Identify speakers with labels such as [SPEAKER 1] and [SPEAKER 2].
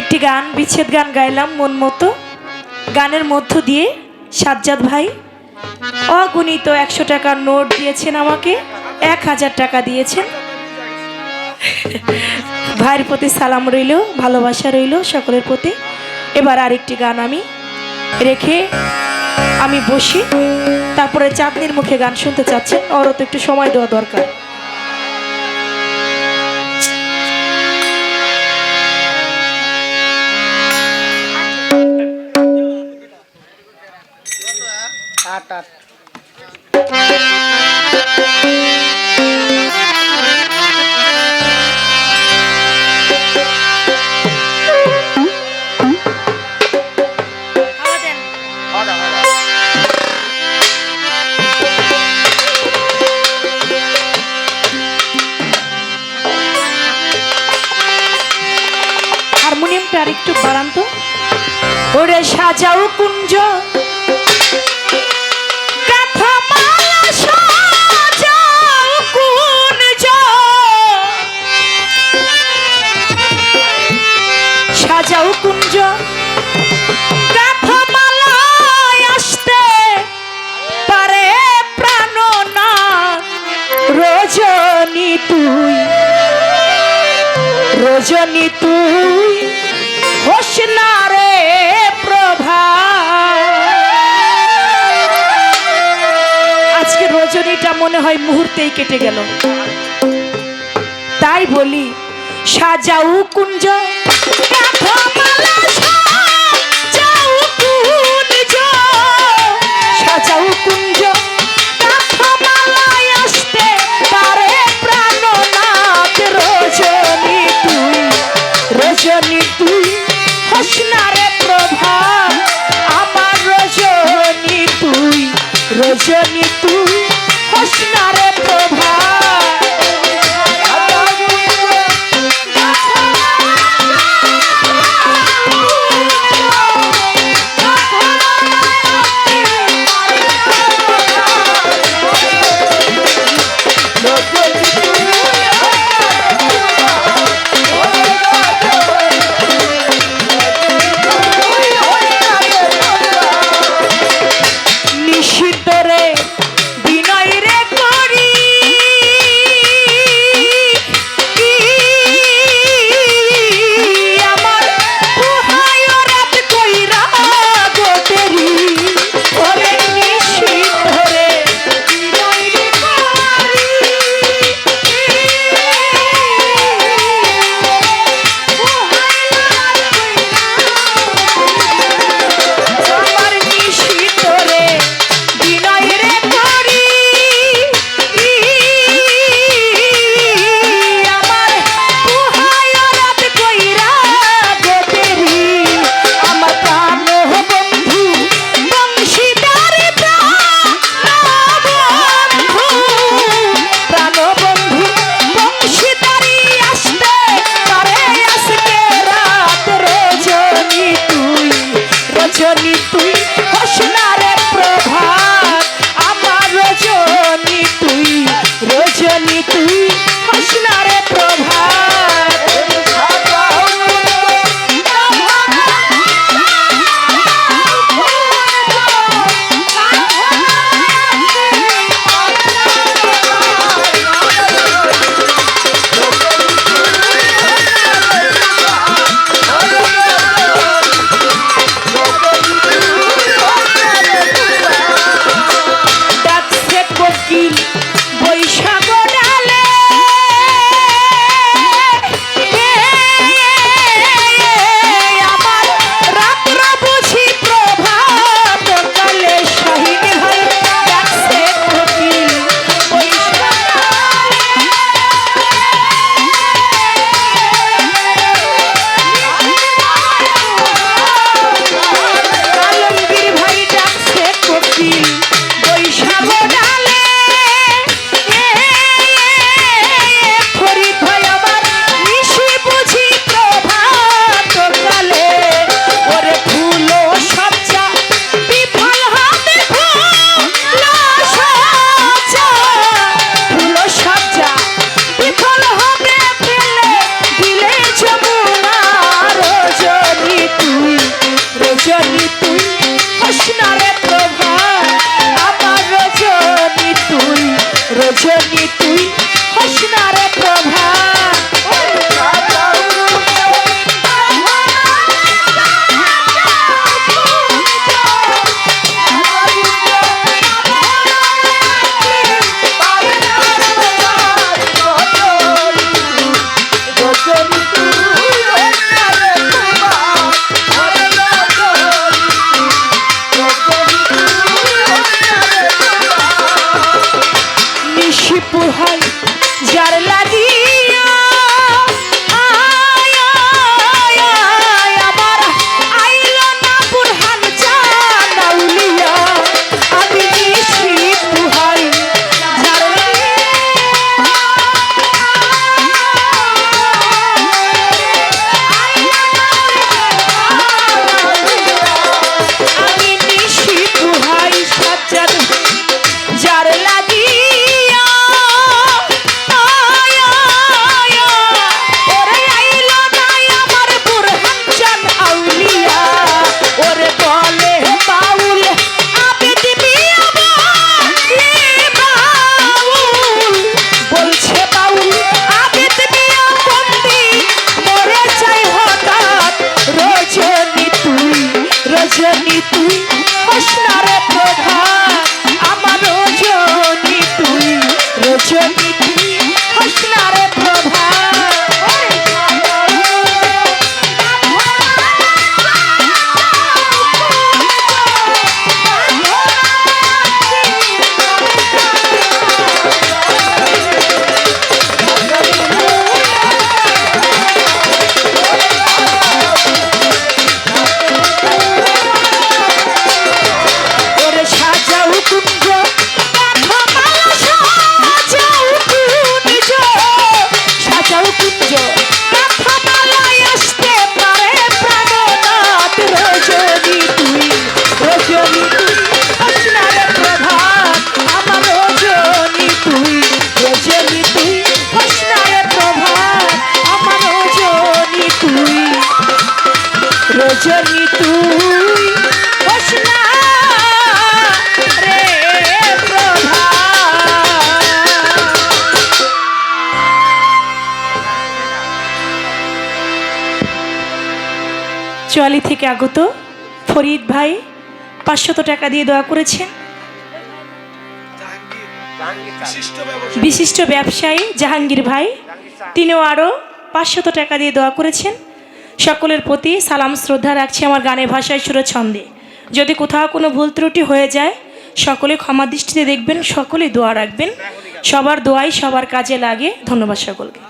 [SPEAKER 1] একটি গান, বিচ্ছেদ গান গাইলাম মন মতো। গানের মধ্য দিয়ে সাজ্জাদ ভাই অগণিত একশো টাকার নোট দিয়েছেন আমাকে, এক হাজার টাকা দিয়েছেন। ভাইয়ের প্রতি সালাম রইল, ভালোবাসা রইল সকলের প্রতি। এবার আরেকটি গান আমি রেখে আমি বসি। তারপরে চাঁদনির মুখে গান শুনতে চাচ্ছেন, ওরও তো একটু সময় দেওয়া দরকার। হারমোনিয়ামটা আর একটু বাড়ান তো। ওরে সাজাও কুঞ্জ। সাজাও কুঞ্জ। আসতে পারে প্রাণনা রজনী তুই রজনী তুই, হোস প্রভা। আজকে রজনীটা মনে হয় মুহূর্তেই কেটে গেল। তাই বলি, সাজাও কুঞ্জ জনিত পোহাই যার চুয়ালি থেকে আগত ফরিদ ভাই পাঁচশত টাকা দিয়ে দোয়া করেছেন। বিশিষ্ট ব্যবসায়ী জাহাঙ্গীর ভাই, তিনিও আরও পাঁচশত টাকা দিয়ে দোয়া করেছেন। সকলের প্রতি সালাম, শ্রদ্ধা রাখছি আমার গানের ভাষায় সুরছন্দে। যদি কোথাও কোনো ভুল ত্রুটি হয়ে যায়, সকলে ক্ষমা দৃষ্টিতে দেখবেন সকলে দোয়া রাখবেন। সবার দোয়াই সবার কাজে লাগে। ধন্যবাদ সকলকে।